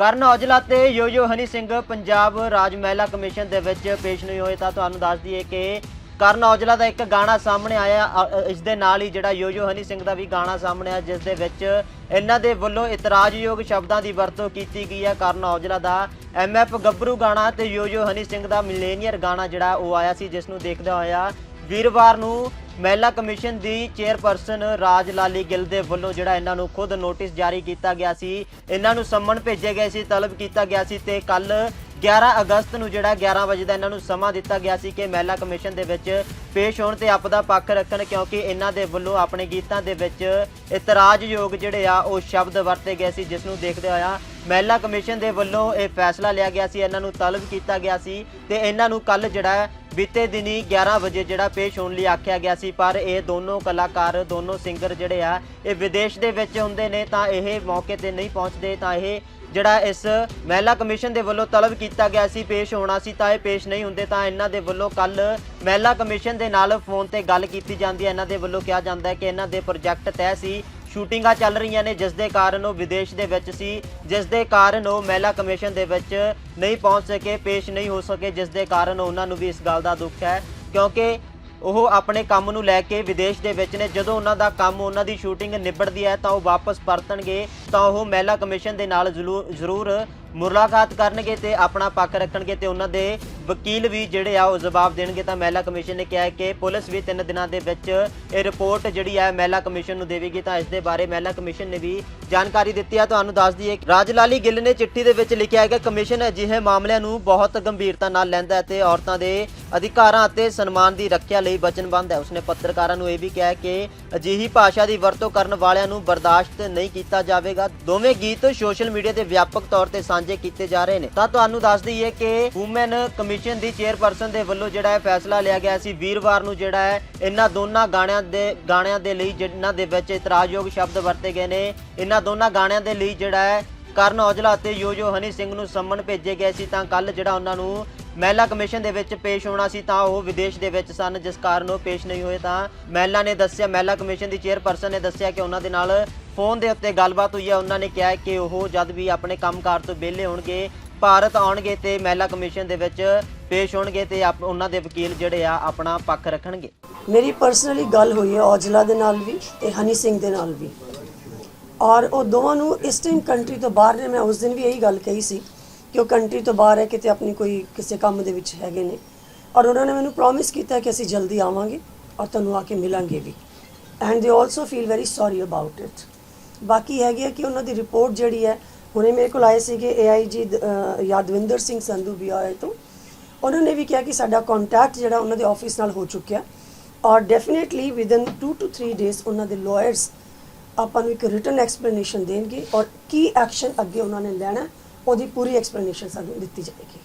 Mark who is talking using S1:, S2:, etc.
S1: ਕਰਨ ਔਜਲਾ ਤੇ ਯੋਯੋ ਹਨੀ ਸਿੰਘ ਪੰਜਾਬ ਰਾਜ ਮਹਿਲਾ ਕਮਿਸ਼ਨ ਦੇ ਵਿੱਚ ਪੇਸ਼ ਨਹੀਂ ਹੋਏ ਤਾਂ ਤੁਹਾਨੂੰ ਦੱਸ ਦਈਏ ਕਿ ਕਰਨ ਔਜਲਾ ਦਾ ਇੱਕ ਗਾਣਾ ਸਾਹਮਣੇ ਆਇਆ ਇਸ ਦੇ ਨਾਲ ਹੀ ਜਿਹੜਾ ਯੋਯੋ ਹਨੀ ਸਿੰਘ ਦਾ ਵੀ ਗਾਣਾ ਸਾਹਮਣੇ ਆਇਆ, ਜਿਸ ਦੇ ਵਿੱਚ ਇਹਨਾਂ ਦੇ ਵੱਲੋਂ ਇਤਰਾਜ਼ਯੋਗ ਸ਼ਬਦਾਂ ਦੀ ਵਰਤੋਂ ਕੀਤੀ ਗਈ ਹੈ ਕਰਨ ਔਜਲਾ ਦਾ। ਐਮਐਫ ਗੱਭਰੂ ਗਾਣਾ ਤੇ ਯੋਯੋ ਹਨੀ ਸਿੰਘ ਦਾ ਮਿਲੇਨੀਅਰ ਗਾਣਾ ਜਿਹੜਾ ਉਹ ਆਇਆ ਸੀ, ਜਿਸ ਨੂੰ ਦੇਖਦੇ ਹੋਇਆ ਵੀਰਵਾਰ ਨੂੰ ਮਹਿਲਾ ਕਮਿਸ਼ਨ ਦੀ ਚੇਅਰਪਰਸਨ ਰਾਜ ਲਾਲੀ ਗਿੱਲ ਦੇ ਵੱਲੋਂ ਜਿਹੜਾ ਇਹਨਾਂ ਨੂੰ ਖੁਦ ਨੋਟਿਸ ਜਾਰੀ ਕੀਤਾ ਗਿਆ ਸੀ, ਇਹਨਾਂ ਨੂੰ ਸੰਮਨ ਭੇਜੇ ਗਏ ਸੀ, ਤਲਬ ਕੀਤਾ ਗਿਆ ਸੀ ਤੇ ਕੱਲ 11 ਅਗਸਤ ਨੂੰ ਜਿਹੜਾ 11 ਵਜੇ ਦਾ ਇਹਨਾਂ ਨੂੰ ਸਮਾਂ ਦਿੱਤਾ ਗਿਆ ਸੀ ਕਿ ਮਹਿਲਾ ਕਮਿਸ਼ਨ ਦੇ ਵਿੱਚ ਪੇਸ਼ ਹੋਣ ਤੇ ਆਪਦਾ ਪੱਖ ਰੱਖਣ ਕਿਉਂਕਿ ਇਹਨਾਂ ਦੇ ਵੱਲੋਂ ਆਪਣੇ ਗੀਤਾਂ ਦੇ ਵਿੱਚ ਇਤਰਾਜ਼ਯੋਗ ਜਿਹੜੇ ਆ, ਉਹ ਸ਼ਬਦ ਵਰਤੇ ਗਏ ਸੀ, ਜਿਸ ਨੂੰ ਦੇਖਦੇ ਹੋਇਆ ਮਹਿਲਾ ਕਮਿਸ਼ਨ ਦੇ ਵੱਲੋਂ ਇਹ ਫੈਸਲਾ ਲਿਆ ਗਿਆ ਸੀ, ਇਹਨਾਂ ਨੂੰ ਤਲਬ ਕੀਤਾ ਗਿਆ ਸੀ ਤੇ ਇਹਨਾਂ ਨੂੰ ਕੱਲ ਜਿਹੜਾ ਬੀਤੇ ਦਿਨੀ 11 ਵਜੇ ਜਿਹੜਾ ਪੇਸ਼ ਹੋਣ ਲਈ ਆਖਿਆ ਗਿਆ ਸੀ, ਪਰ ਇਹ ਦੋਨੋਂ ਕਲਾਕਾਰ, ਦੋਨੋਂ ਸਿੰਗਰ ਜਿਹੜੇ ਆ, ਇਹ ਵਿਦੇਸ਼ ਦੇ ਵਿੱਚ ਹੁੰਦੇ ਨੇ ਤਾਂ ਇਹ ਮੌਕੇ ਤੇ ਨਹੀਂ ਪਹੁੰਚਦੇ, ਤਾਂ ਇਹ ਜਿਹੜਾ ਇਸ ਮਹਿਲਾ ਕਮਿਸ਼ਨ ਦੇ ਵੱਲੋਂ ਤਲਬ ਕੀਤਾ ਗਿਆ ਸੀ, ਪੇਸ਼ ਹੋਣਾ ਸੀ, ਤਾਂ ਇਹ ਪੇਸ਼ ਨਹੀਂ ਹੁੰਦੇ, ਤਾਂ ਇਹਨਾਂ ਦੇ ਵੱਲੋਂ ਕੱਲ ਮਹਿਲਾ ਕਮਿਸ਼ਨ ਦੇ ਨਾਲ ਫੋਨ ਤੇ ਗੱਲ ਕੀਤੀ ਜਾਂਦੀ ਹੈ। ਇਹਨਾਂ ਦੇ ਵੱਲੋਂ ਕਿਹਾ ਜਾਂਦਾ ਹੈ ਕਿ ਇਹਨਾਂ ਦੇ ਪ੍ਰੋਜੈਕਟ ਤੈਅ ਸੀ ਸ਼ੂਟਿੰਗਾਂ ਚੱਲ ਰਹੀਆਂ ਨੇ, ਜਿਸ ਦੇ ਕਾਰਨ ਉਹ ਵਿਦੇਸ਼ ਦੇ ਵਿੱਚ ਸੀ, ਜਿਸ ਦੇ ਕਾਰਨ ਉਹ ਮਹਿਲਾ ਕਮਿਸ਼ਨ ਦੇ ਵਿੱਚ ਨਹੀਂ ਪਹੁੰਚ ਸਕੇ, ਪੇਸ਼ ਨਹੀਂ ਹੋ ਸਕੇ, ਜਿਸ ਦੇ ਕਾਰਨ ਉਹਨਾਂ ਨੂੰ ਵੀ ਇਸ ਗੱਲ ਦਾ ਦੁੱਖ ਹੈ, ਕਿਉਂਕਿ ਉਹ ਆਪਣੇ ਕੰਮ ਨੂੰ ਲੈ ਕੇ ਵਿਦੇਸ਼ ਦੇ ਵਿੱਚ ਨੇ, ਜਦੋਂ ਉਹਨਾਂ ਦਾ ਕੰਮ ਉਹਨਾਂ ਦੀ ਸ਼ੂਟਿੰਗ ਨਿਬੜਦੀ ਹੈ ਤਾਂ ਉਹ ਵਾਪਸ ਪਰਤਣਗੇ, ਤਾਂ ਉਹ ਮਹਿਲਾ ਕਮਿਸ਼ਨ ਦੇ ਨਾਲ ਜ਼ਰੂਰ ਜ਼ਰੂਰ ਮੁਲਾਕਾਤ ਕਰਨਗੇ ਤੇ ਆਪਣਾ ਪੱਖ ਰੱਖਣਗੇ ਤੇ ਉਹਨਾਂ ਦੇ ਵਕੀਲ ਵੀ ਜਿਹੜੇ ਆ ਉਹ ਜਵਾਬ ਦੇਣਗੇ। ਤਾਂ ਮਹਿਲਾ ਕਮਿਸ਼ਨ ਨੇ ਕਿਹਾ ਹੈ ਕਿ ਪੁਲਿਸ ਵੀ 3 ਦਿਨਾਂ ਦੇ ਵਿੱਚ ਇਹ ਰਿਪੋਰਟ ਜਿਹੜੀ ਹੈ ਮਹਿਲਾ ਕਮਿਸ਼ਨ ਨੂੰ ਦੇਵੇਗੀ। ਤਾਂ ਇਸ ਦੇ ਬਾਰੇ ਮਹਿਲਾ ਕਮਿਸ਼ਨ ਨੇ ਵੀ ਜਾਣਕਾਰੀ ਦਿੱਤੀ ਹੈ ਤੁਹਾਨੂੰ ਦੱਸ ਦਈਏ ਕਿ ਰਾਜ ਲਾਲੀ ਗਿੱਲ ਨੇ ਚਿੱਠੀ ਦੇ ਵਿੱਚ ਲਿਖਿਆ ਹੈ ਕਿ ਕਮਿਸ਼ਨ ਅਜਿਹੇ ਮਾਮਲਿਆਂ ਨੂੰ ਬਹੁਤ ਗੰਭੀਰਤਾ ਨਾਲ ਲੈਂਦਾ ਹੈ ਤੇ ਔਰਤਾਂ ਦੇ ਅਧਿਕਾਰਾਂ ਅਤੇ ਸਨਮਾਨ ਦੀ ਰੱਖਿਆ ਲਈ ਵਚਨਬੱਧ ਹੈ। ਉਸਨੇ ਪੱਤਰਕਾਰਾਂ ਨੂੰ ਇਹ ਵੀ ਕਿਹਾ ਕਿ ਅਜਿਹੀ ਭਾਸ਼ਾ ਦੀ ਵਰਤੋਂ ਕਰਨ ਵਾਲਿਆਂ ਨੂੰ ਬਰਦਾਸ਼ਤ ਨਹੀਂ ਕੀਤਾ ਜਾਵੇਗਾ। ਦੋਵੇਂ ਗੀਤ ਸੋਸ਼ਲ ਮੀਡੀਆ ਤੇ ਵਿਆਪਕ ਤੌਰ ਤੇ ਸਾਂਝੇ ਕੀਤੇ ਜਾ ਰਹੇ ਨੇ। ਤਾਂ ਤੁਹਾਨੂੰ ਦੱਸ ਦਈਏ ਕਿ ਵੂਮਨ ਕਮਿਸ਼ਨ ਦੀ ਚੇਅਰਪਰਸਨ ਦੇ ਵੱਲੋਂ ਜਿਹੜਾ ਹੈ ਫੈਸਲਾ ਲਿਆ ਗਿਆ ਸੀ, ਵੀਰਵਾਰ ਨੂੰ ਜਿਹੜਾ ਹੈ, ਇਹਨਾਂ ਦੋਨਾਂ ਗਾਣਿਆਂ ਦੇ ਗਾਣਿਆਂ ਦੇ ਲਈ ਜਿਨ੍ਹਾਂ ਦੇ ਵਿੱਚ ਇਤਰਾਜ਼ਯੋਗ ਸ਼ਬਦ ਵਰਤੇ ਗਏ ਨੇ। ਇਹਨਾਂ ਦੋਨਾਂ ਗਾਣਿਆਂ ਦੇ ਲਈ ਜਿਹੜਾ ਹੈ, ਕਰਨ ਔਜਲਾ ਅਤੇ ਯੋਯੋ ਹਨੀ ਸਿੰਘ ਨੂੰ ਸੰਮਨ ਭੇਜੇ ਗਏ ਸੀ। ਤਾਂ ਕੱਲ ਜਿਹੜਾ ਉਹਨਾਂ ਨੂੰ ਮਹਿਲਾ ਕਮਿਸ਼ਨ ਦੇ ਵਿੱਚ ਪੇਸ਼ ਹੋਣਾ ਸੀ ਤਾਂ ਉਹ ਵਿਦੇਸ਼ ਦੇ ਵਿੱਚ ਸਨ, ਜਿਸ ਕਾਰਨ ਉਹ ਪੇਸ਼ ਨਹੀਂ ਹੋਏ ਤਾਂ ਮਹਿਲਾ ਨੇ ਦੱਸਿਆ, ਮਹਿਲਾ ਕਮਿਸ਼ਨ ਦੀ ਚੇਅਰਪਰਸਨ ਨੇ ਦੱਸਿਆ ਕਿ ਉਹਨਾਂ ਦੇ ਨਾਲ ਫੋਨ ਦੇ ਉੱਤੇ ਗੱਲਬਾਤ ਹੋਈ ਹੈ। ਉਹਨਾਂ ਨੇ ਕਿਹਾ ਕਿ ਉਹ ਜਦ ਵੀ ਆਪਣੇ ਕੰਮਕਾਰ ਤੋਂ ਵਿਹਲੇ ਹੋਣਗੇ, ਭਾਰਤ ਆਉਣਗੇ ਤੇ ਮਹਿਲਾ ਕਮਿਸ਼ਨ ਦੇ ਵਿੱਚ ਪੇਸ਼ ਹੋਣਗੇ ਤੇ ਆਪ- ਉਹਨਾਂ ਦੇ ਵਕੀਲ ਜਿਹੜੇ ਆ, ਆਪਣਾ ਪੱਖ ਰੱਖਣਗੇ।
S2: ਮੇਰੀ ਪਰਸਨਲੀ ਗੱਲ ਹੋਈ ਹੈ ਔਜਲਾ ਦੇ ਨਾਲ ਵੀ ਤੇ ਹਨੀ ਸਿੰਘ ਦੇ ਨਾਲ ਵੀ। ਔਰ ਉਹ ਦੋਵਾਂ ਨੂੰ ਇਸ ਟਾਈਮ ਕੰਟਰੀ ਤੋਂ ਬਾਹਰ ਨੇ, ਮੈਂ ਉਸ ਦਿਨ ਵੀ ਇਹੀ ਗੱਲ ਕਹੀ ਸੀ ਕਿ ਉਹ ਕੰਟਰੀ ਤੋਂ ਬਾਹਰ ਹੈ, ਕਿਤੇ ਆਪਣੀ ਕੋਈ ਕਿਸੇ ਕੰਮ ਦੇ ਵਿੱਚ ਹੈਗੇ ਨੇ। ਔਰ ਉਹਨਾਂ ਨੇ ਮੈਨੂੰ ਪ੍ਰੋਮਿਸ ਕੀਤਾ ਕਿ ਅਸੀਂ ਜਲਦੀ ਆਵਾਂਗੇ ਔਰ ਤੁਹਾਨੂੰ ਆ ਕੇ ਮਿਲਾਂਗੇ ਵੀ। And they also feel very sorry about it ਬਾਕੀ ਹੈਗੀ ਹੈ ਕਿ ਉਹਨਾਂ ਦੀ ਰਿਪੋਰਟ ਜਿਹੜੀ ਹੈ, ਹੁਣੇ ਮੇਰੇ ਕੋਲ ਆਏ ਸੀਗੇ ਏਆਈਜੀ ਯਾਦਵਿੰਦਰ ਸਿੰਘ ਸੰਧੂ ਵੀ ਤੋਂ। ਉਹਨਾਂ ਨੇ ਵੀ ਕਿਹਾ ਕਿ ਸਾਡਾ ਕੰਟੈਕਟ ਜਿਹੜਾ ਉਹਨਾਂ ਦੇ ਆਫਿਸ ਨਾਲ ਹੋ ਚੁੱਕਿਆ ਔਰ ਡੈਫੀਨਿਟਲੀ ਵਿਦਨ 2 ਟੂ 3 ਡੇਜ਼ ਉਹਨਾਂ ਦੇ ਲਾਇਰਸ ਆਪਾਂ ਨੂੰ ਇੱਕ ਰਿਟਨ ਐਕਸਪਲੇਨੇਸ਼ਨ ਦੇਣਗੇ ਔਰ ਕੀ ਐਕਸ਼ਨ ਅੱਗੇ ਉਹਨਾਂ ਨੇ ਲੈਣਾ ਉਹਦੀ ਪੂਰੀ ਐਕਸਪਲੇਨੇਸ਼ਨ ਸਾਨੂੰ ਦਿੱਤੀ ਜਾਏਗੀ।